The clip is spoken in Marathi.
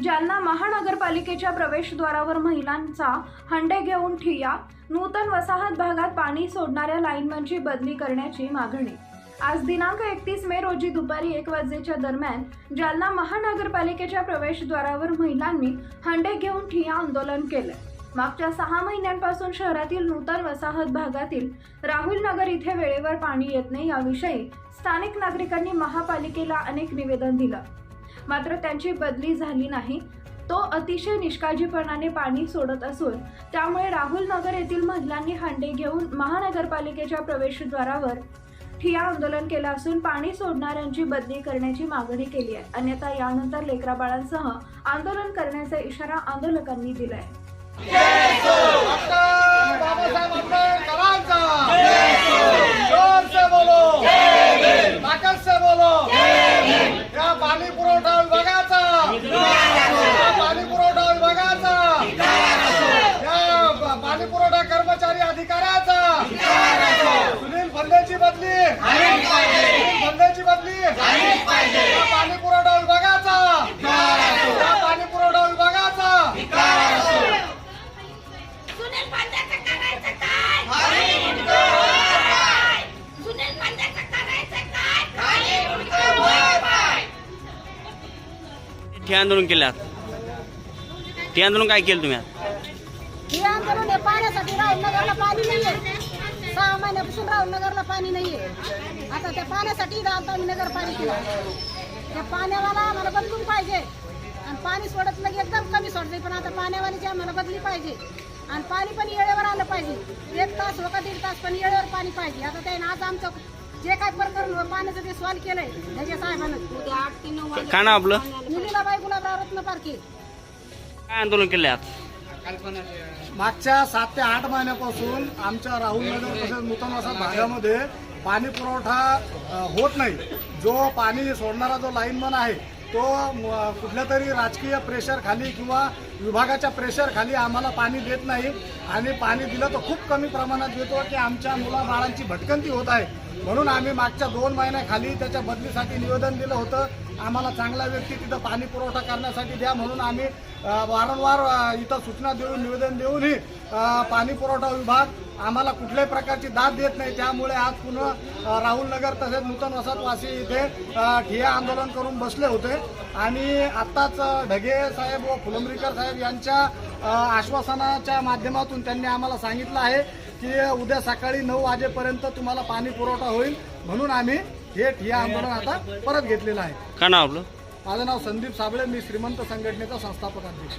जालना महानगरपालिकेच्या प्रवेशद्वारावर महिलांचा हंडे घेऊन ठिय्या नूतन वसाहत भागात पाणी सोडणाऱ्या लाईनमनची बदली करण्याची मागणी. आज दिनांक एकतीस मे रोजी दुपारी एक वाजेच्या दरम्यान जालना महानगरपालिकेच्या प्रवेशद्वारावर महिलांनी हंडे घेऊन ठिय्या आंदोलन केले. मागच्या सहा महिन्यांपासून शहरातील नूतन वसाहत भागातील राहुल नगर इथे वेळेवर पाणी येत नाही याविषयी स्थानिक नागरिकांनी महापालिकेला अनेक निवेदन दिलं. मात्र त्यांची बदली झाली नाही. तो अतिशय निष्काळजीपणाने पाणी सोडत असून त्यामुळे राहुल नगर येथील महिलांनी हंडे घेऊन महानगरपालिकेच्या प्रवेशद्वारावर ठिया आंदोलन केलं असून पाणी सोडणाऱ्यांची बदली करण्याची मागणी केली आहे. अन्यथा यानंतर लेकराबाळांसह आंदोलन करण्याचा इशारा आंदोलकांनी दिलाय. बदली. फंदेची बदली. पाणी पुरवठा विभागाचा. पाणी पुरवठा विभागाचा. सुनील पांड्याचं करायचं काय? खाली उडकं सुनील पांड्याचं करायचं काय? खाली उडकं वर पाय. ते आंदोलन केलं ते आंदोलन काय केलं तुम्ही आंदोलन आहे पाण्यासाठी राहुल नगरला पाणी नाहीये सहा महिन्यापासून राहुल नगरला पाणी नाहीये. आता त्या पाण्यासाठी इथं आलतो आम्ही नगरपालिकेला. त्या पाण्यावाला आम्हाला बदलून पाहिजे. आणि पाणी सोडत लगे एकदम कमी सोडते पण आता पाण्यावालीची आम्हाला बदली पाहिजे. आणि पाणी पण येळेवर आलं पाहिजे. एक तास हो का दीड तास पण येळेवर पाणी पाहिजे. आता त्याने आज आमचं जे काय प्रकरण पाण्याचं ते सॉल्व केलंय ह्याच्या साहेबांना. काय नाव आपलं? निलीलाबाई गुलाबराव रत्न पारखे काय आंदोलन केलं आज? मागच्या सात ते आठ महिन्यापासून आमच्या राहुल नगर तसेच नूतन वसाहत भागामध्ये पाणी पुरवठा होत नाही. जो पाणी सोडणारा जो लाईनमन आहे तो कुठल्या तरी राजकीय प्रेशर खाली किंवा विभागाच्या प्रेशरखाली आम्हाला पाणी देत नाही. आणि पाणी दिलं तर खूप कमी प्रमाणात देतो की आमच्या मुलाबाळांची भटकंती होत आहे. म्हणून आम्ही मागच्या दोन महिन्याखाली त्याच्या बदलीसाठी निवेदन दिलं होतं. आम्हाला चांगला व्यक्ती तिथं पाणी पुरवठा करण्यासाठी द्या म्हणून आम्ही वारंवार इथं सूचना देऊन निवेदन देऊनही पाणी पुरवठा विभाग आम्हाला कुठल्याही प्रकारची दाद देत नाही. त्यामुळे आज पुन्हा राहुल नगर तसेच नूतन वसाहतवासी इथे ठिया आंदोलन करून बसले होते. आणि आत्ताच ढगे साहेब व फुलंब्रीकर साहेब यांच्या आश्वासनाच्या माध्यमातून त्यांनी आम्हाला सांगितलं आहे की उद्या सकाळी नऊ वाजेपर्यंत तुम्हाला पाणी पुरवठा होईल. म्हणून आम्ही हे ठिय्या आंदोलन आता परत घेतलेलं आहे. काय नाव आपलं? माझं नाव संदीप साबळे मी श्रीमंत संघटनेचा संस्थापक अध्यक्ष.